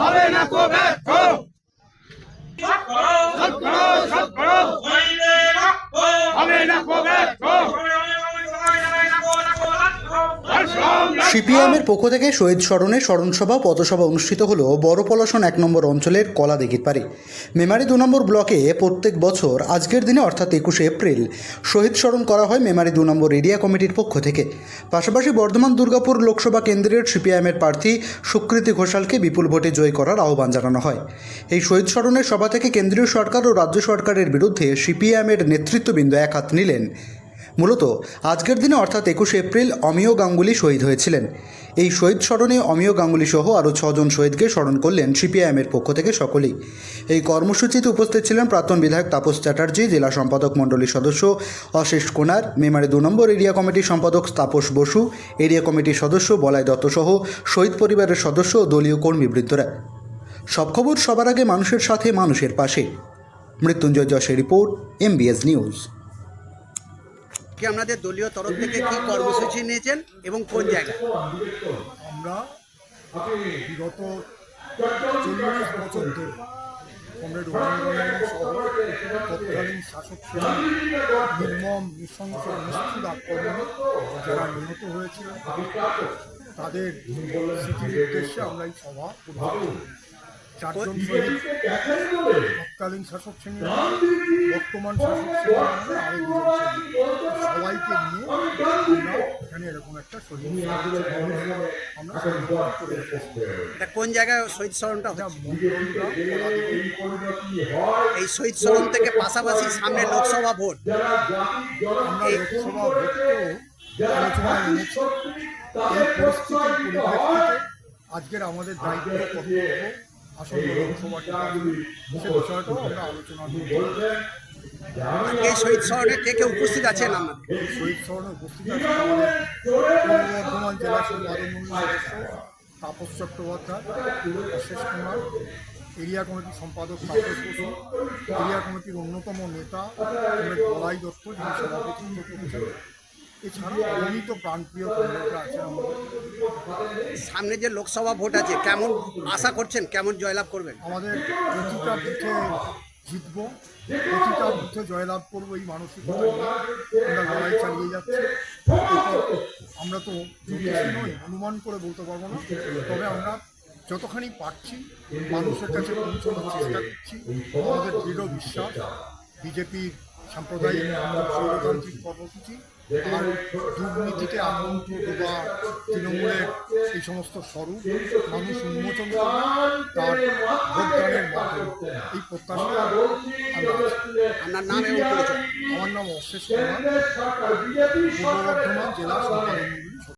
হবে না কো সব করো সব করো সব করো হইবে না কো হবে না কো ব্যর্থ সিপিআইএমের পক্ষ থেকে শহীদ স্মরণে স্মরণসভা, পথসভা অনুষ্ঠিত হল বড় পলাশন এক নম্বর অঞ্চলের কলাদিঘির পারে মেমারি দু নম্বর ব্লকে প্রত্যেক বছর আজকের দিনে, অর্থাৎ একুশে এপ্রিল, শহীদ স্মরণ করা হয় মেমারি দু নম্বর এরিয়া কমিটির পক্ষ থেকে। পাশাপাশি বর্ধমান দুর্গাপুর লোকসভা কেন্দ্রের সিপিআইএমের প্রার্থী সুকৃতি ঘোষালকে বিপুল ভোটে জয় করার আহ্বান জানানো হয়। এই শহীদ স্মরণের সভা থেকে কেন্দ্রীয় সরকার ও রাজ্য সরকারের বিরুদ্ধে সিপিআইএমের নেতৃত্ববৃন্দ এক হাত নিলেন মূলত আজকের দিনে অর্থাৎ একুশে এপ্রিল অমিয় গাঙ্গুলি শহীদ হয়েছিলেন। এই শহীদ স্মরণে অমিয় গাঙ্গুলি সহ আরও ছজন শহীদকে স্মরণ করলেন সিপিআইএমের পক্ষ থেকে সকলেই। এই কর্মসূচিতে উপস্থিত ছিলেন প্রাক্তন বিধায়ক তাপস চ্যাটার্জি, জেলা সম্পাদক মণ্ডলীর সদস্য অশেষ কোনার, মেমারি দু নম্বর এরিয়া কমিটির সম্পাদক তাপস বসু, এরিয়া কমিটির সদস্য বলাই দত্ত সহ শহীদ পরিবারের সদস্য ও দলীয় কর্মীবৃন্দরা সব খবর সবার আগে মানুষের সাথে মানুষের পাশে। মৃত্যুঞ্জয় যশের রিপোর্ট, এমবিএস নিউজ। কি আপনাদের দলীয় তরফ থেকে কি কর্মসূচি নিয়েছেন এবং কোন জায়গায়? আমরা বিগত চল্লিশ বছর ধরে কমরেড তৎকালীন শাসক নির্মম, নৃশংস, নিষ্ঠুর আক্রমণে যারা নিহত হয়েছিলেন, তাদের উদ্দেশ্যে আমরা এই সভা চারজন শহীদ তৎকালীন শাসক শ্রেণি বর্তমান শাসক আরও দুজন সবাইকে নিয়ে আমরা এখানে এরকম একটা শহীদ আমরা এটা কোন জায়গায় শহীদ স্মরণটা এই শহীদ স্মরণ থেকে পাশাপাশি সামনে লোকসভা ভোট। আমরা লোকসভা ভোটকেও আলোচনায় এনেছি। এই পরিস্থিতির পরিপ্রেক্ষিতে আজকের আমাদের দায়িত্ব কর্তব্য আসন্ন লোকসভা সে বিষয়টাও আমরা আলোচনা এই শহীদ কে কে উপস্থিত আছেন আমাদের? শহীদ উপস্থিত আছে আমাদের বর্ধমান জেলা সম্পাদক মন্ডলীর সদস্য তাপস চট্টোপাধ্যায় অশেষ কুমার এরিয়া কমিটির সম্পাদক তাপস বসু এরিয়া কমিটির অন্যতম নেতা বলাই দত্ত যিনি সভাপতিত্ব করেছেন এছাড়াও অগণিত প্রাণপ্রিয় কমরেডরা আছেন আমাদের। সামনে যে লোকসভা ভোট আছে কেমন আশা করছেন? কেমন জয়লাভ করবেন? আমাদের প্রতিটা বুথে জিতব। প্রতিটা বুথে জয়লাভ করব এই মানসিকতা নিয়ে আমরা লড়াই চালিয়ে যাচ্ছি। আমরা তো নই অনুমান করে বলতে পারব না। তবে আমরা যতখানি পারছি মানুষের কাছে পৌঁছানোর চেষ্টা করছি। আমাদের দৃঢ় বিশ্বাস বিজেপির সাম্প্রদায়িক সৌরতান্ত্রিক কর্মসূচি দুর্নীতিতে আতঙ্ক বা তৃণমূলের এই সমস্ত স্বরূপ মানুষ উন্মোচন তার ভোটদানের মাধ্যমে। এই প্রত্যাশা আমরা আপনার নাম এবং আমার নাম অশেষ কুমার। পূর্ব বর্ধমান জেলা সম্পাদক।